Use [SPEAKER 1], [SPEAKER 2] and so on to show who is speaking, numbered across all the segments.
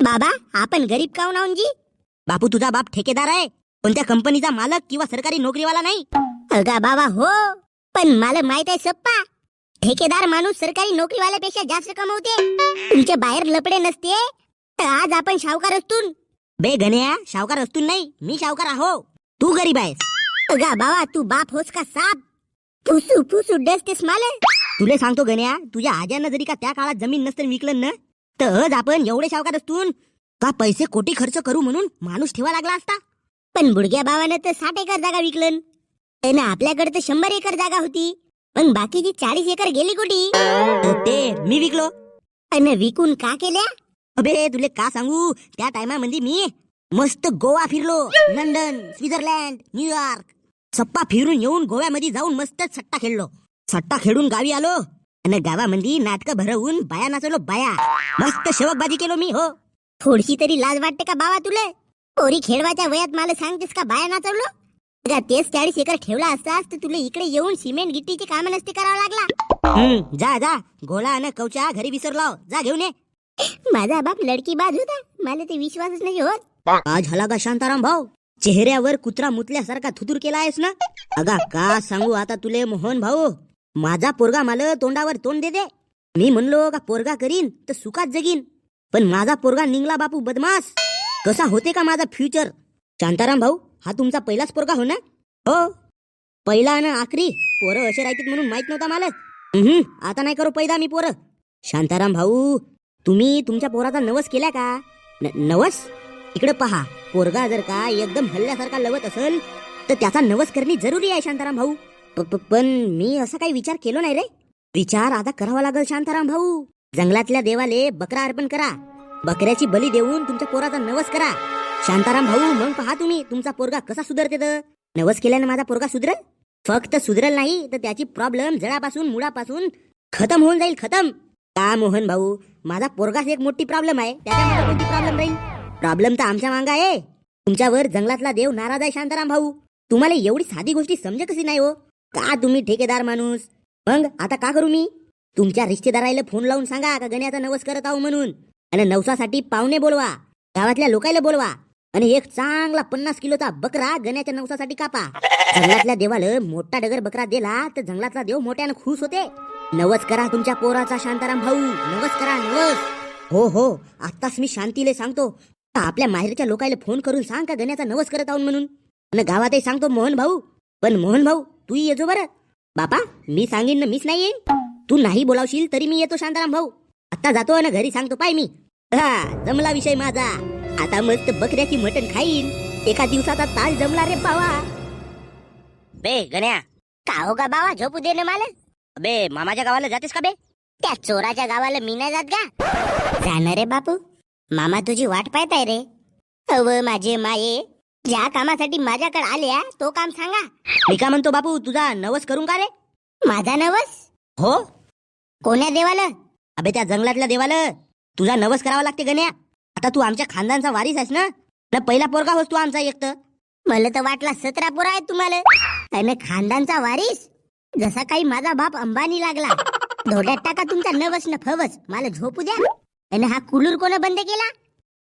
[SPEAKER 1] बाबा आपण गरीब काऊन जी?
[SPEAKER 2] बापू तुझा बाप ठेकेदार आहे कोणत्या कंपनीचा मालक किंवा सरकारी नोकरीवाला नाही.
[SPEAKER 1] अगा बाबा हो पण मला माहीत आहे सप्पा ठेकेदार माणूस सरकारी नोकरीवाल्यापेक्षा जास्त कमवते. तुमच्या बाहेर लपडे नसते तर आज आपण सावकार असतून.
[SPEAKER 2] बे गण्या शावकार असतून नाही मी शावकार आहो तू गरीब आहेस.
[SPEAKER 1] अगा बाबा तू बाप होस का साप? फुसू फुसू डसतेस मला.
[SPEAKER 2] तुले सांगतो गण्या तुझ्या आज्यानं जरी का त्या काळात जमीन नसतं विकलं ना तर आपण एवढे शावकात असतून? का पैसे कोटी खर्च करू म्हणून माणूस ठेवा लागला असता?
[SPEAKER 1] पण बुडग्या भावाने तर साठ एकर जागा विकलन. त्यानं आपल्याकडे तर शंभर एकर जागा होती. पण बाकीची चाळीस एकर गेली कुठी
[SPEAKER 2] ते मी विकलो.
[SPEAKER 1] अन विकून का केल्या?
[SPEAKER 2] अबे तुले का सांगू? त्या टायमामध्ये मी मस्त गोवा फिरलो. London Switzerland New York. सप्पा फिरून येऊन गोव्यामध्ये जाऊन मस्त सट्टा खेळलो. सट्टा खेळून गावी आलो. आणि गावामध्ये नाटकं भरवून बाया नाचवलो बाया. मस्त शेवकबाजी केलो मी हो.
[SPEAKER 1] थोडीशी तरी लाज वाटते का बाबा तुला? पोरी खेळवाच्या वयात मला सांगतेस का बाया नाचवलो? तेच चाळीस एकर ठेवला असतास तर तुला इकडे येऊन सिमेंट गिट्टीचे काम नसते करावं लागला.
[SPEAKER 2] जा जा. गोळा आणि कवचा घरी विसरलो. जा घेऊन ये.
[SPEAKER 1] माझा बाप लडकी बाज होता. मला ते विश्वासच नाही होत.
[SPEAKER 2] आज झाला का शांताराम भाऊ? चेहऱ्यावर कुत्रा मुतल्यासारखा थुतूर केला आहेस ना? अगा का सांगू आता तुले मोहन भाऊ? माझा पोरगा मला तोंडावर तोंड दे दे मी म्हणलो का पोरगा करीन तर सुखात जगीन. पण माझा पोरगा निघला बापू बदमास कसा होते का माझा फ्युचर? शांताराम भाऊ हा तुमचा पहिलाच पोरगा हो ना? हो. पहिला ना आखरी पोरं असे राहतील म्हणून माहीत नव्हता मला. आता नाही करू पैदा मी पोरं. शांताराम भाऊ तुम्ही तुमच्या पोराचा नवस केला का? नवस? इकडे पहा पोरगा जर का एकदम हल्ल्यासारखा लवत असेल तर त्याचा नवस करणे जरुरी आहे शांताराम भाऊ. पण मी असा काही विचार केलो नाही रे. विचार आता करावा लागेल शांताराम भाऊ. जंगलातल्या देवाले बकरा अर्पण करा. बकऱ्याची बली देऊन तुमच्या पोराचा नवस करा. शांताराम भाऊ मग पहा तुम्ही तुमचा पोरगा कसा सुधरते तर? नवस केल्याने माझा पोरगा सुधरेल? फक्त सुधरेल नाही तर त्याची प्रॉब्लेम जळापासून मुळापासून खतम होऊन जाईल खतम. का मोहन भाऊ माझा पोरगाच एक मोठी प्रॉब्लेम आहे. त्याच्यामध्ये कोणती प्रॉब्लेम राहील? प्रॉब्लेम तर आमच्या मांगा आहे. तुमच्यावर जंगलातला देव नाराज आहे शांताराम भाऊ. तुम्हाला एवढी साधी गोष्टी समजे कशी नाही हो. का तुम्ही ठेकेदार माणूस? मग आता का करू मी? तुमच्या रिश्तेदाराला फोन लावून सांगा का गण्याचा नवस करत आहो म्हणून. आणि नवसासाठी पाहुणे बोलवा गावातल्या लोकायला बोलवा. आणि एक चांगला पन्नास किलोचा बकरा गण्याच्या नवसासाठी कापा. जंगलातल्या देवाला मोठा डगर बकरा दिला तर जंगलातला देव मोठ्यानं खुश होते. नवस करा तुमच्या पोराचा शांताराम भाऊ. नवस करा नवस. हो हो आत्ताच मी शांतीले सांगतो. आपल्या माहेरच्या लोकायला फोन करून सांग का गण्याचा नवस करत आहोत म्हणून? आणि गावातही सांगतो मोहन भाऊ. पण मोहन भाऊ तू येजो बरं. बापा मी सांगेन ना मीच नाही येईन तू नाही बोलावशील तरी मी येतो शांताराम भाऊ. आता जातो ना घरी सांगतो पाय मी. हा जमला विषय माझा. आता मस्त बकऱ्याची मटण खाईन. एका दिवसाचा ताल जमला रे बावा बे गण्या.
[SPEAKER 1] का हो का बाबा झोपू दे ना मला.
[SPEAKER 2] बे मामाच्या गावाला जातेस का बे?
[SPEAKER 1] त्या चोराच्या गावाला मी नाही जात का जाणार रे बापू. मामा तुझी वाट पाहताय रे. अव माझे माये. ज्या कामासाठी माझ्याकडे आल्या तो काम सांगा.
[SPEAKER 2] मी का म्हणतो बापू तुझा नवस करून का रे?
[SPEAKER 1] माझा नवस?
[SPEAKER 2] हो.
[SPEAKER 1] कोण्या देवाला?
[SPEAKER 2] अबे त्या जंगलातल्या देवाला. तुझा नवस करावा लागते गण्या. आता तू आमच्या खानदानचा वारीस आहेस ना? न पहिला पोरगा होस तू आमचा एक तर.
[SPEAKER 1] मला तर वाटला सतरा पोरा आहे तुम्हाला. त्याने खानदानचा वारीस? जसा काही माझा बाप अंबानी लागला. धोड्यात टाका तुमचा नवस न फवस. मला झोपू द्या. आणि हा कुलूर कोण बंद केला?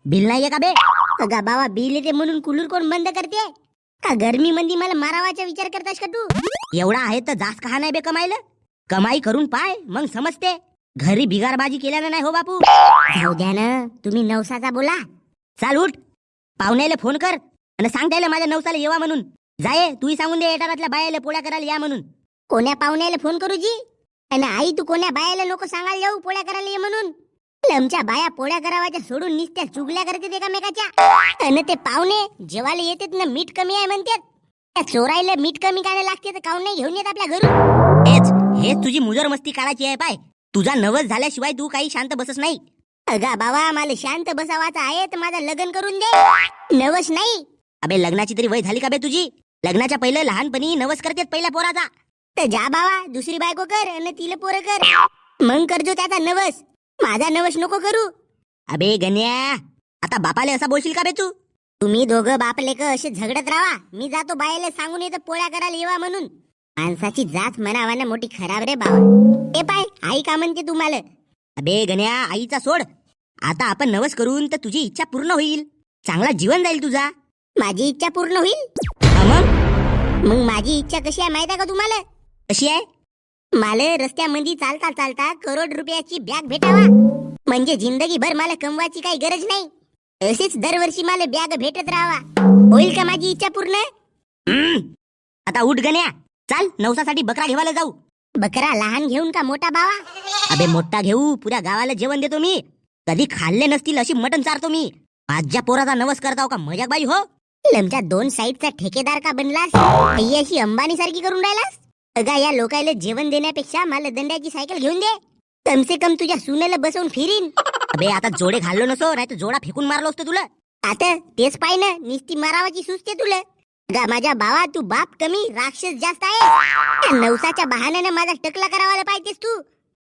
[SPEAKER 2] बिल नाहीये का बे?
[SPEAKER 1] अगा बाबा बिल येते म्हणून कुलूर कोण बंद करते? का गर्मी मंदी मला मारावाचा विचार करतास का तू?
[SPEAKER 2] एवढा आहे तर जास्त का नाही बे कमाईला. कमाई करून पाय मग समजते. घरी बिगारबाजी केल्यानं नाही हो बापू.
[SPEAKER 1] जाऊ द्या ना तुम्ही नवसाचा बोला.
[SPEAKER 2] चाल उठ. पाहुण्याला फोन कर आणि सांग द्यायला माझ्या नवसाला येवा म्हणून. जाये तूही सांगून दे येटारातल्या बायाला पोळ्या करायला या म्हणून.
[SPEAKER 1] कोण्या पाहुण्याला फोन करू जी? आणि आई तू कोण्या बायाला नको सांगायला जाऊ पोळ्या करायला ये म्हणून? आमच्या बाया पोळ्या करावाच्या सोडून निसत्या चुगल्या करतात एकामेकाच्या. आणि ते पाहुणे जेवायला येतात ना मीठ कमी आहे म्हणतात. त्या चोरायला मीठ कमी काय लागते तर काऊन नाही घेऊन येत आपल्या घरून?
[SPEAKER 2] हेच हेच तुझी मुजर मस्ती काढायची आहे पाय. तुझा नवस झाल्याशिवाय तू काही शांत बसस नाही.
[SPEAKER 1] अगा बाबा मला शांत बसावाचा आहे तर माझं लग्न करून दे. नवस नाही.
[SPEAKER 2] अबे लग्नाची तरी वय झाली का बे तुझी? लग्नाच्या पहिलं लहानपणी नवस करतेत पहिल्या पोराचा.
[SPEAKER 1] तर जा बाबा दुसरी बायको कर आणि तिला पोरं कर. मग करजो त्याचा नवस. माझा नवश नको करू.
[SPEAKER 2] अबे गण्या आता बापाले असा बोलशील का बे तू?
[SPEAKER 1] तुम्ही दोघं बाप लेक असे झगडत राहा. मी जातो बायाला सांगून येतो पोळ्या करायला येवा म्हणून. माणसाची जात म्हणावाना मोठी खराब रे बाबा. ए पाय आई का म्हणते तुम्हाला?
[SPEAKER 2] अबे गण्या आईचा सोड. आता आपण नवस करून तर तुझी इच्छा पूर्ण होईल. चांगला जीवन जाईल तुझा.
[SPEAKER 1] माझी इच्छा पूर्ण होईल?
[SPEAKER 2] मग?
[SPEAKER 1] मग माझी इच्छा कशी आहे माहीत आहे का तुम्हाला?
[SPEAKER 2] कशी आहे?
[SPEAKER 1] मला रस्त्यामध्ये चालता चालता करोड रुपयाची बॅग भेटावा. म्हणजे जिंदगीभर मला कमवायची काही गरज नाही. असेच दरवर्षी मला बॅग भेटत राहावा. होईल का माझी इच्छा पूर्ण?
[SPEAKER 2] हम्म. आता उठ गण्या. चाल नवसासाठी बकरा घेवायला जाऊ.
[SPEAKER 1] बकरा लहान घेऊन का मोठा बावा?
[SPEAKER 2] अबे मोठा घेऊ. पुऱ्या गावाला जेवण देतो मी. कधी खाल्ले नसतील अशी मटण चारतो मी. माझ्या पोराचा नवस करताव का मजाक बाई हो?
[SPEAKER 1] लमच्या दोन साईडचा ठेकेदार का बनलास? अशी अंबानी सारखी करून राहिलास? अगा या लोकायला जेवण देण्यापेक्षा मला दंड्याची सायकल घेऊन दे. कम से कम तुझ्या सुनेला बसवून फिरीन.
[SPEAKER 2] अबे आता जोडे घाललो नसो नाही तर जोडा फेकून मारलो असतो तुला.
[SPEAKER 1] आता तेच पाय ना निस्ती मारावाची सुचते तुला. माझ्या बावा तू बाप कमी राक्षस जास्त आहे नवसाच्या बहाण्याने माझा टकला करावाला पाहिजेस तू.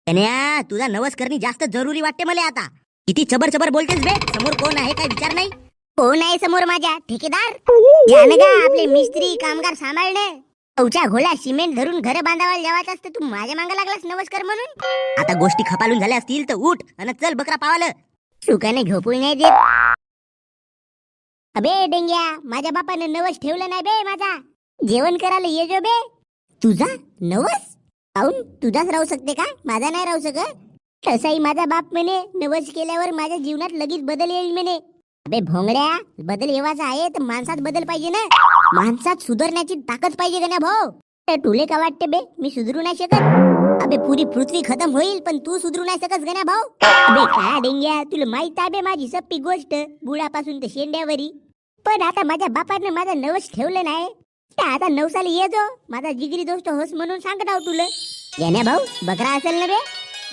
[SPEAKER 2] कन्या तुझा नवस करणे जास्त जरुरी वाटते मला आता. किती चबर चबर बोलतेस बे समोर कोण आहे काय विचार नाही?
[SPEAKER 1] कोण आहे समोर माझ्या ठेकेदार? आपले मिस्त्री कामगार सांभाळणे. अवच्या घोड्या सिमेंट धरून घर बांधावायला जेवायचं असतं तू माझ्या मागे लागलास नमस्कार म्हणून?
[SPEAKER 2] आता गोष्टी खपालून झाल्या असतील तर उठ आणि चल बकरा पावालं.
[SPEAKER 1] सुखाने झोपून नाही देत. अबे डेंग्या माझ्या बापानं नवस ठेवलं नाही बे माझा. जेवण करायला ये जो बे. तुझा नवस? पाहून तुझाच राहू शकते का? माझा नाही राहू शकत. तसाही माझा बाप म्हणे नवस केल्यावर माझ्या जीवनात लगेच बदल येईल म्हणे. अबे भोंगड्या बदल येवाचा आहे तर माणसात बदल पाहिजे ना. माणसात सुधारण्याची ताकद पाहिजे का ना भाऊ? तर तुले का वाटते बे मी सुधरू नाही शकत? अबे पुरी पृथ्वी खतम होईल पण तू सुधरू नाही शकत गण्या भाऊ? अबे काय डेंग्या तुला माहीत आहे बे माझी सप्पी गोष्ट बुळापासून ते शेंड्यावरी. पण आता माझ्या बापानं माझा नवस ठेवलं नाही. तर आता नवसाला ये जो माझा जिगरी दोस्त होस म्हणून सांगत आहो तुला. गण्या भाऊ बकरा असेल ना बे?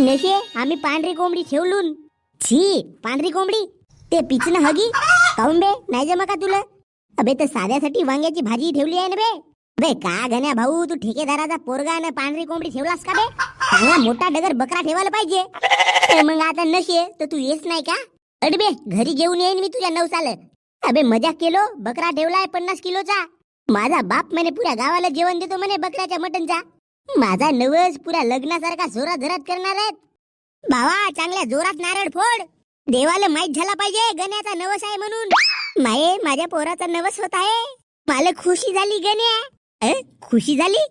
[SPEAKER 1] नशे आम्ही पांढरी कोंबडी ठेवलून. छी पांढरी कोंबडी? ते पिचन हगी? काहून बे? नाही जमा का तुला? अबे तर साध्यासाठी वांग्याची भाजी ठेवली आहे ना बे? बे का गण्या भाऊ तू ठेकेदाराचा पोरगा ना पांढरी कोंबडी ठेवलास का बे? चांगला मोठा डगर बकरा ठेवायला पाहिजे. मग आता नशे तर तू येस नाही का? अडबे घरी घेऊन येईन मी तुझ्या नवसाला अबे मजा केलो बकरा ठेवलाय पन्नास किलोचा. माझा बाप म्हणे पुऱ्या गावाला जेवण देतो म्हणे बकऱ्याच्या मटनचा. माझा नवस पुऱ्या लग्नासारखा जोरात जोरात करणार आहेत. भावा चांगल्या जोरात नारळ फोड. देवाला माहीत झाला पाहिजे गण्याचा नवस आहे म्हणून. माये माझ्या पोराचा नवस होत आहे. मला खुशी झाली गण्या. खुशी झाली?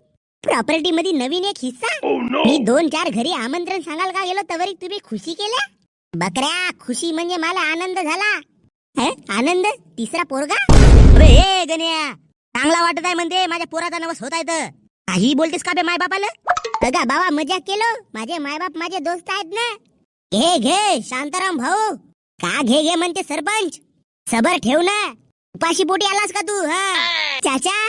[SPEAKER 1] प्रॉपर्टी मध्ये नवीन एक हिस्सा? मी दोन चार घरी आमंत्रण सांगाल का गेलो तवरी तुम्ही खुशी केल्या? बकऱ्या खुशी म्हणजे मला आनंद झाला. आनंद? तिसरा पोरगा?
[SPEAKER 2] हे गण्या. चांगला वाटत आहे म्हणते माझ्या पोराचा नवस होत आहे तर. काही बोलतेस का बे माय बापाला
[SPEAKER 1] बघा बाबा मजाक केलो. माझे मायबाप माझे दोस्त आहेत ना. घे घे शांताराम भाऊ. का घे घे म्हणते सरपंच. सबर ठेव ना. उपाशी पोटी आलास का तू हा? चाचा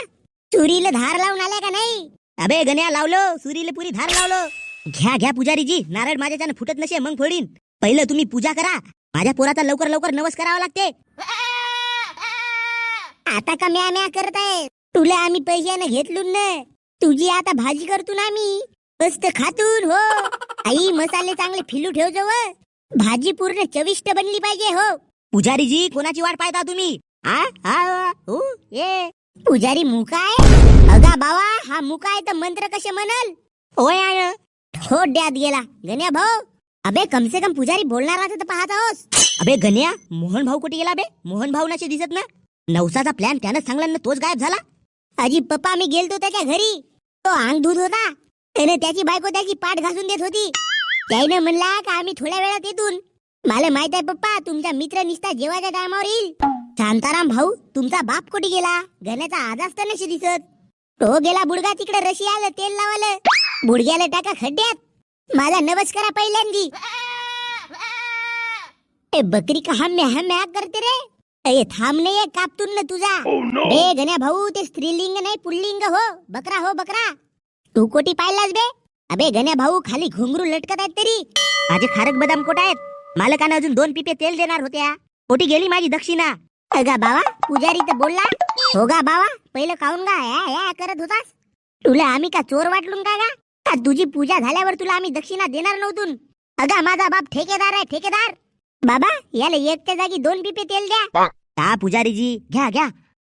[SPEAKER 1] चुरीला धार लावून आल्या का नाही?
[SPEAKER 2] अबे गण्या लावलो. सुरीले पुरी धार लावलो. घ्या घ्या पुजारीजी. नारळ माझ्याच्यानं फुटत नसे मग फोडीन. पहिलं तुम्ही पूजा करा. माझ्या पोराचा लवकर लवकर नवस करावा लागते.
[SPEAKER 1] आता का म्या म्या करत आहे तुला आम्ही पैशाने घेतलून ना. तुझी आता भाजी करतो ना आम्ही. मस्त खातून हो. आई मसाले चांगले फिलू ठेव जवळ. भाजी पूर्ण चविष्ट बनली पाहिजे हो.
[SPEAKER 2] पुजारीजी कोणाची वाट पाहता तुम्ही? आ आ
[SPEAKER 1] पुजारी मुका आहे? अगा बावा हा मुका आहे तर मंत्र कसे म्हणल?
[SPEAKER 2] होय आय
[SPEAKER 1] हो द्यात गेला. गण्या भाऊ. अबे कम से कम पुजारी बोलणार तर पाहत आहोस.
[SPEAKER 2] अबे गण्या मोहन भाऊ कुठे गेला बे? मोहन भाऊ नशी दिसत ना. नवसाचा प्लॅन त्यानं सांगला ना तोच गायब झाला.
[SPEAKER 1] अजी पप्पा मी गेलतो त्याच्या घरी. तो अंग दूध होता. त्याने त्याची बायको त्याची पाठ घासून देत होती. त्याने म्हणला का आम्ही थोड्या वेळात येतून. मला माहीत आहे पप्पा तुमचा मित्र निसता जेवायच्या टायमावर येईल. शांताराम भाऊ तुमचा बाप कुठे गेला? गण्याचा आजाच तर नशी दिसत. तो गेला बुडगा तिकडे रशियाला तेल लावालं बुडग्याला टाका खड्ड्यात. माझा नवस करा पहिल्यांदी. ए बकरी का हम्या हम्या करते रे? ए थांब नाही कापतून ना तुझा. बे गण्या भाऊ ते स्त्रीलिंग नाही पुल्लिंग हो. बकरा हो बकरा. तू कोटी पाहिलास बे? अबे गण्या भाऊ खाली घुंगरू लटकत आहेत तरी.
[SPEAKER 2] माझे खारक बदाम कोट आहेत. मालकानं अजून दोन पिपे तेल देणार होत्या. कोटी गेली माझी दक्षिणा.
[SPEAKER 1] अगा बाबा पुजारी तर बोलला. हो गा बाबा पहिलं काऊन गा? या या करत होतास. तुला आम्ही का चोर वाटलून का गा? का तुझी पूजा झाल्यावर तुला आम्ही दक्षिणा देणार नव्हतून. अगा माझा बाप ठेकेदार आहे ठेकेदार. बाबा याला एकच्या जागी दोन पिपे तेल द्या.
[SPEAKER 2] का पुजारीजी घ्या घ्या.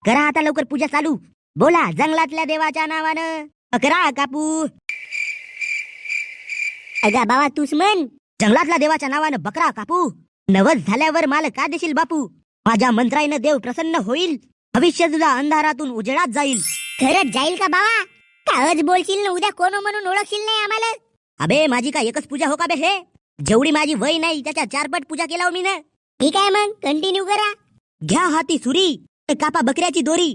[SPEAKER 2] करा आता लवकर पूजा चालू. बोला जंगलातल्या देवाच्या नावानं. करा कापू.
[SPEAKER 1] अगा बाबा तूच म्हण
[SPEAKER 2] जंगलातल्या देवाच्या नावानं बकरा कापू. नवस झाल्यावर मला का देशील बापू? माझ्या मंत्राईनं देव प्रसन्न होईल. भविष्य तुझा अंधारातून उजेडात जाईल.
[SPEAKER 1] खरंच जाईल का बाबा? काळच बोलशील ना उद्या कोण म्हणून ओळखशील नाही आम्हाला?
[SPEAKER 2] अबे माझी का एकच पूजा हो का बे हे? जेवढी माझी वय नाही त्याच्या चारपट पूजा केला हो मी ना
[SPEAKER 1] ठीक आहे मग कंटिन्यू करा.
[SPEAKER 2] घ्या हाती सुरी कापा बकऱ्याची दोरी.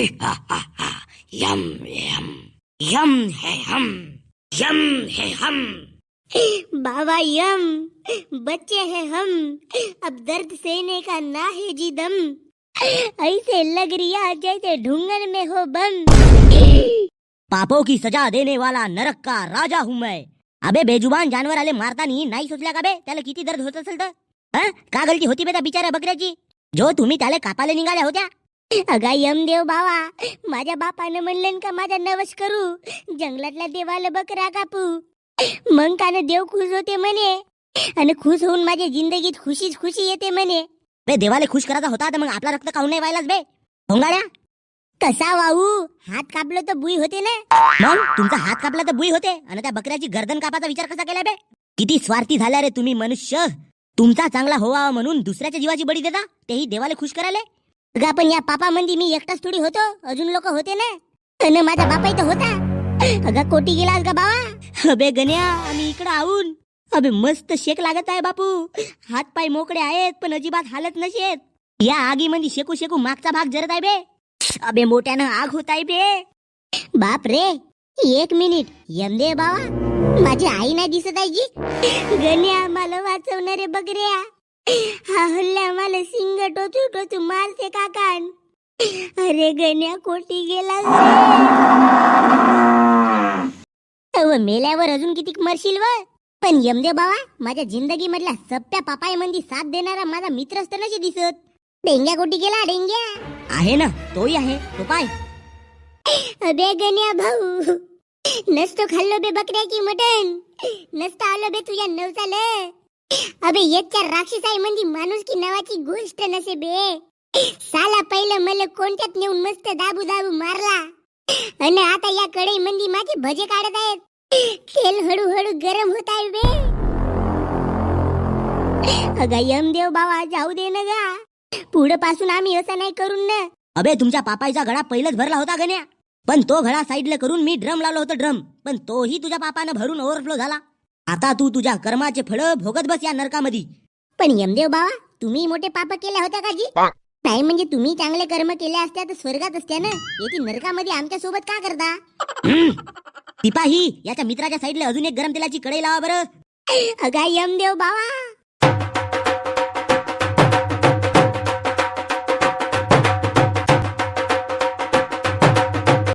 [SPEAKER 2] यम यम यम है हम। यम है हम।
[SPEAKER 1] बाबा यम बच्चे हैं हम। अब दर्द सहने का ना है जी दम। ऐसे लग रिया जैसे ढूंगन में हो बम।
[SPEAKER 2] पापों की सजा देने वाला नरक का राजा हूँ मैं। अबे बेजुबान जानवर आले मारतानी नाही सोचल्या का बे? त्याला किती दर्द होत असेल तर हं? का गलती होती बेटा बिचाऱ्या बकऱ्याची जो तुम्ही त्याला कापाले निघाल्या होत्या
[SPEAKER 1] अगा यमदेव बाबा माझ्या बापानं म्हणलं का माझा नवस करू? जंगलातल्या देवाला बकरा कापू मग कानं देव खुश होते म्हणे. आणि खुश होऊन माझ्या जिंदगीत खुशीच खुशी येते म्हणे.
[SPEAKER 2] बे देवाले खुश करायचा होता तर मग आपला रक्त काऊन नाही व्हायलाच बे? भोंगाड्या.
[SPEAKER 1] कसा वाहू हात कापलं तर बुई होते ना?
[SPEAKER 2] मग? तुमचा हात कापला तर बुई होते? आणि त्या बकऱ्याची गर्दन कापाचा विचार कसा केला बे? किती स्वार्थी झाल्या रे तुम्ही मनुष्य. तुमचा चांगला होवा म्हणून दुसऱ्याच्या जीवाची बळी देता? तेही देवाला खुश करायला?
[SPEAKER 1] अगं पण या पापामध्ये मी एकटाच थोडी होतो. अजून लोक होते ना. आणि माझा बापाही तर होता. अगा कोटी गेलास का बाबा
[SPEAKER 2] अबे गण्या आम्ही इकडं आऊन. अबे मस्त शेक लागत आहे बापू. हात पाय मोकळे आहेत पण अजिबात हालत नशेत या आगीमध्ये शेकू शेकू मागचा भाग जरत आहे बे. अबे मोठ्यानं आग होत आहे बे.
[SPEAKER 1] बाप रे. एक मिनिट. यंदे बाबा माझी आई नाही दिसत आहे जी. गण्या मला वाचवणारे बगऱ्या. हा हल्ला मला सिंग टोचू टोचू मारते काकान अरे गण्या कोटी गेला अव मेल्यावर अजून किती मरशील व? पण यमदेव बाबा माझ्या जिंदगी मधल्या सप्प्या पापाय मंदी साथ देणारा माझा मित्रच तर नसे दिसत. डेंग्या कोटी गेला डेंग्या.
[SPEAKER 2] आहे ना तोही आहे तो पाय.
[SPEAKER 1] अबे गण्या भाऊ नसतो खाल्लो बे बकऱ्याची मटण. नसतं आलो बे तुझ्या नवसाल. अबे एकच्या राक्षसाई म्हणजे माणूस की नावाची गोष्ट नसे बे. साला पहिलं मला कोणत्यात नेऊन मस्त दाबू दाबू मारला. आणि आता या कढई मंदी माझे भजे काढत आहेत. तेल हळूहळू गरम होत आहे बे. अगा यमदेव बाबा जाऊ दे ना गा. पुढे पासून आम्ही असं नाही करून ना.
[SPEAKER 2] अबे तुमच्या पापाईचा घडा पहिलंच भरला होता गण्या. पण तो घडा साईडला करून मी ड्रम लावलो होतो ड्रम. पण तोही तुझ्या पापानं भरून ओव्हरफ्लो झाला. आता तू तुझ्या कर्माचे फळ भोगत बस या नरकामध्ये.
[SPEAKER 1] पण यमदेव बाबा तुम्ही मोठे पाप केल्या होत्या का जी नाही म्हणजे तुम्ही चांगले कर्म केले असत्या तर स्वर्गात असत्या ना? येथे नरकामध्ये आमच्यासोबत का करता?
[SPEAKER 2] तिपाही याच्या मित्राच्या साईडला अजून एक गरम तेलाची कढई लावा बरं.
[SPEAKER 1] अगा यमदेव बाबा